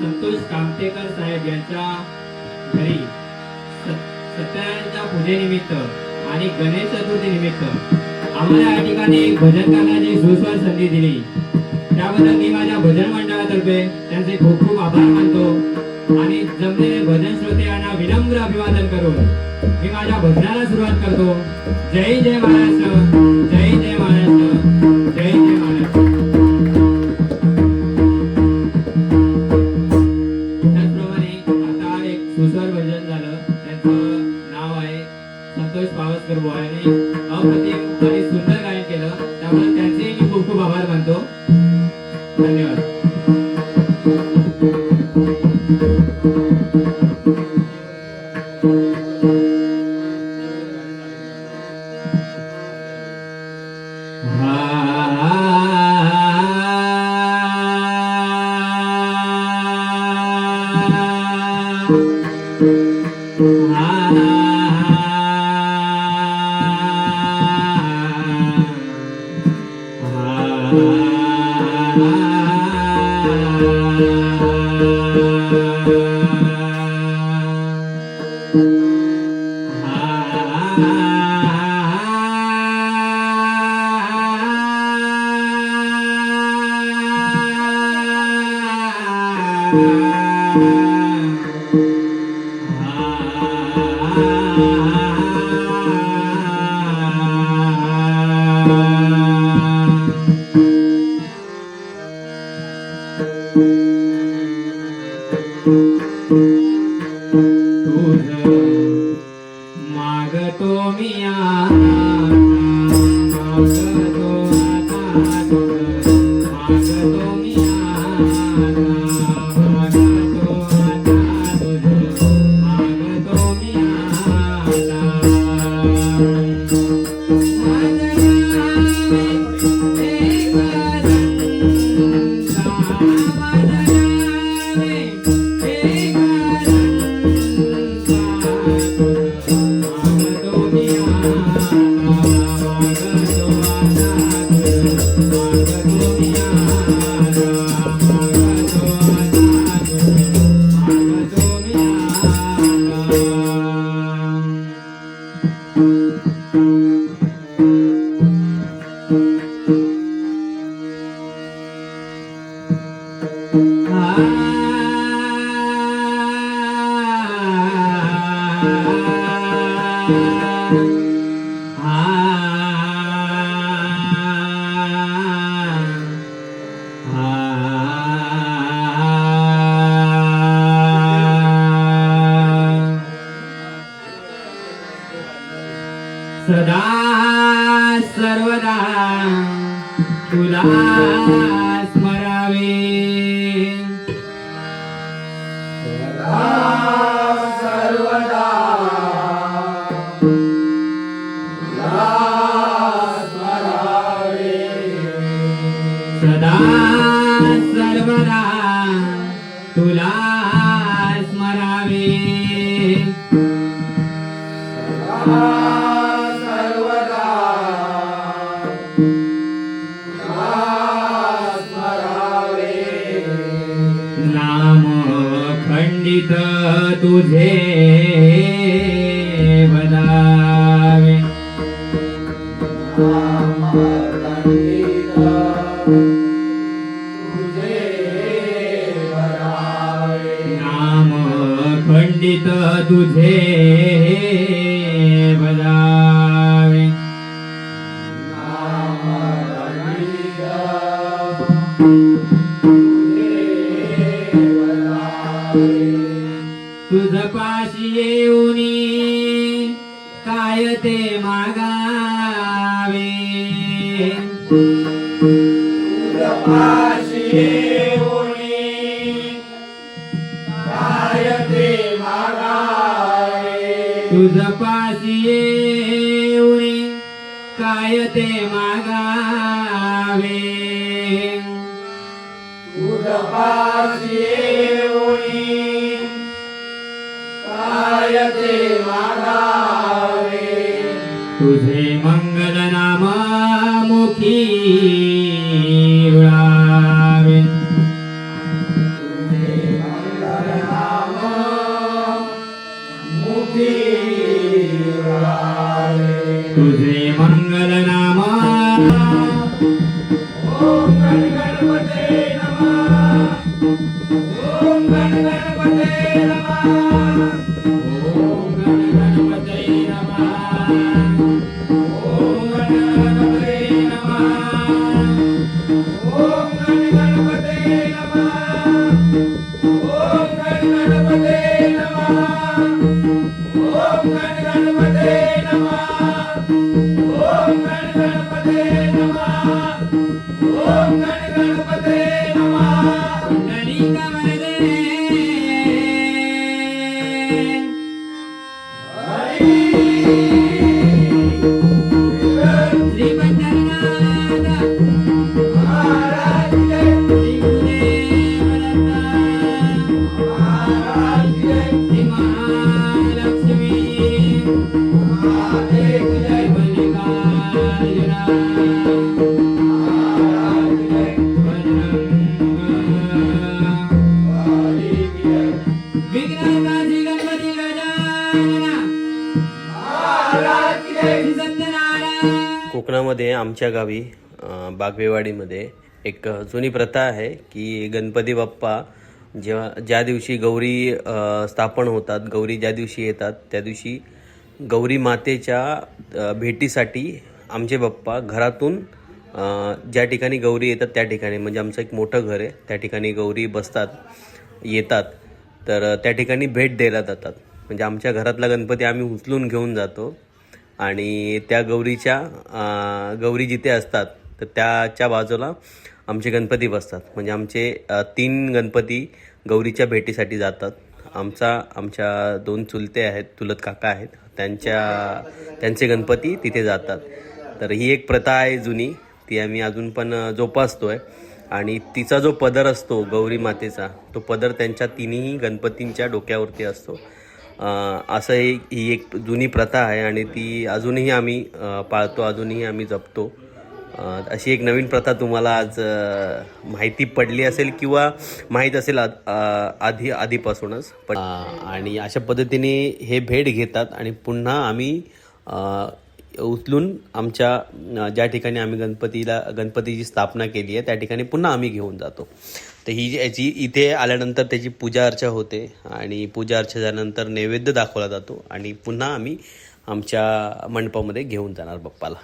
संतोष कामतेकर साहेब यांच्या घरी सत्याच्या पूजेनिमित्त आणि गणेश चतुर्थी निमित्त आम्हाला या ठिकाणी भजन करण्याची सुस्वर संधी दिली. त्याबद्दल मी माझ्या भजन मंडळातर्फे त्यांचे खूप खूप आभार मानतो. आणि जमलेले भजन श्रोते यांना विनम्र अभिवादन करून मी माझ्या भजनाला सुरुवात करतो. जय जय महाराष्ट्र जय जय महाराष्ट्र. Ah. तुझं Allah. तुझे बदावे तुझपाशी येऊनी काय ते मागावे? तुझपाशी येऊनी काय ते मागावे? तुझे मंगल नामा मुखी Thank you. आमच्या गावी बागवेवाडीमध्ये एक जुनी प्रथा आहे की गणपती बाप्पा जेव्हा ज्या दिवशी गौरी स्थापन होतात गौरी ज्या दिवशी येतात त्या दिवशी गौरी मातेच्या भेटीसाठी आमचे बाप्पा घरातून ज्या ठिकाणी गौरी येतात त्या ठिकाणी म्हणजे आमचं एक मोठं घर आहे त्या ठिकाणी गौरी बसतात येतात तर त्या ठिकाणी भेट द्यायला जातात. म्हणजे आमच्या घरातला गणपती आम्ही उचलून घेऊन जातो. आणि त्या गौरीच्या गौरी जिथे असतात तर त्याच्या बाजूला आमचे गणपती बसतात. म्हणजे आमचे तीन गणपती गौरीच्या भेटीसाठी जातात. आमचा आमच्या दोन चुलते आहेत चुलत काका आहेत. त्यांच्या त्यांचे गणपती तिथे जातात. तर ही एक प्रथा आहे जुनी. ती आम्ही अजून पण जोपासतो आहे आणि तिचा जो पदर असतो गौरी मातेचा तो पदर त्यांच्या तिन्ही गणपतींच्या डोक्यावरती असतो. असं एक ही एक जुनी प्रथा आहे आणि ती अजूनही आम्ही पाळतो अजूनही आम्ही जपतो. अशी एक नवीन प्रथा तुम्हाला आज माहिती पडली असेल किंवा माहीत असेल आधी आधीपासूनच. पण आणि अशा पद्धतीने हे भेट घेतात आणि पुन्हा आम्ही उचलून आमच्या ज्या ठिकाणी आम्ही गणपतीला गणपतीची स्थापना केली आहे त्या ठिकाणी पुन्हा आम्ही घेऊन जातो. तर ही याची इथे आल्यानंतर त्याची पूजा अर्चा होते आणि पूजा अर्चा झाल्यानंतर नैवेद्य दाखवला जातो आणि पुन्हा आम्ही आमच्या मंडपामध्ये घेऊन जाणार बाप्पाला.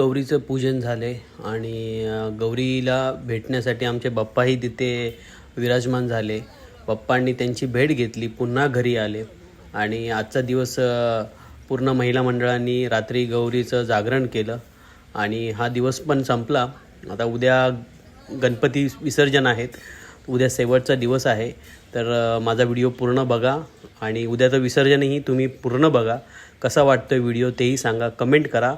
गौरीचं पूजन झाले आणि गौरीला भेटण्यासाठी आमचे बाप्पाही तिथे विराजमान झाले. बाप्पांनी त्यांची भेट घेतली पुन्हा घरी आले. आणि आजचा दिवस पूर्ण महिला मंडळांनी रात्री गौरीचं जागरण केलं. आणि हा दिवस पण संपला. आता उद्या गणपती विसर्जन आहेत. उद्या शेवटचा दिवस आहे. तर माझा व्हिडिओ पूर्ण बघा आणि उद्याचं विसर्जनही तुम्ही पूर्ण बघा. कसा वाटतो व्हिडिओ तेही सांगा. कमेंट करा.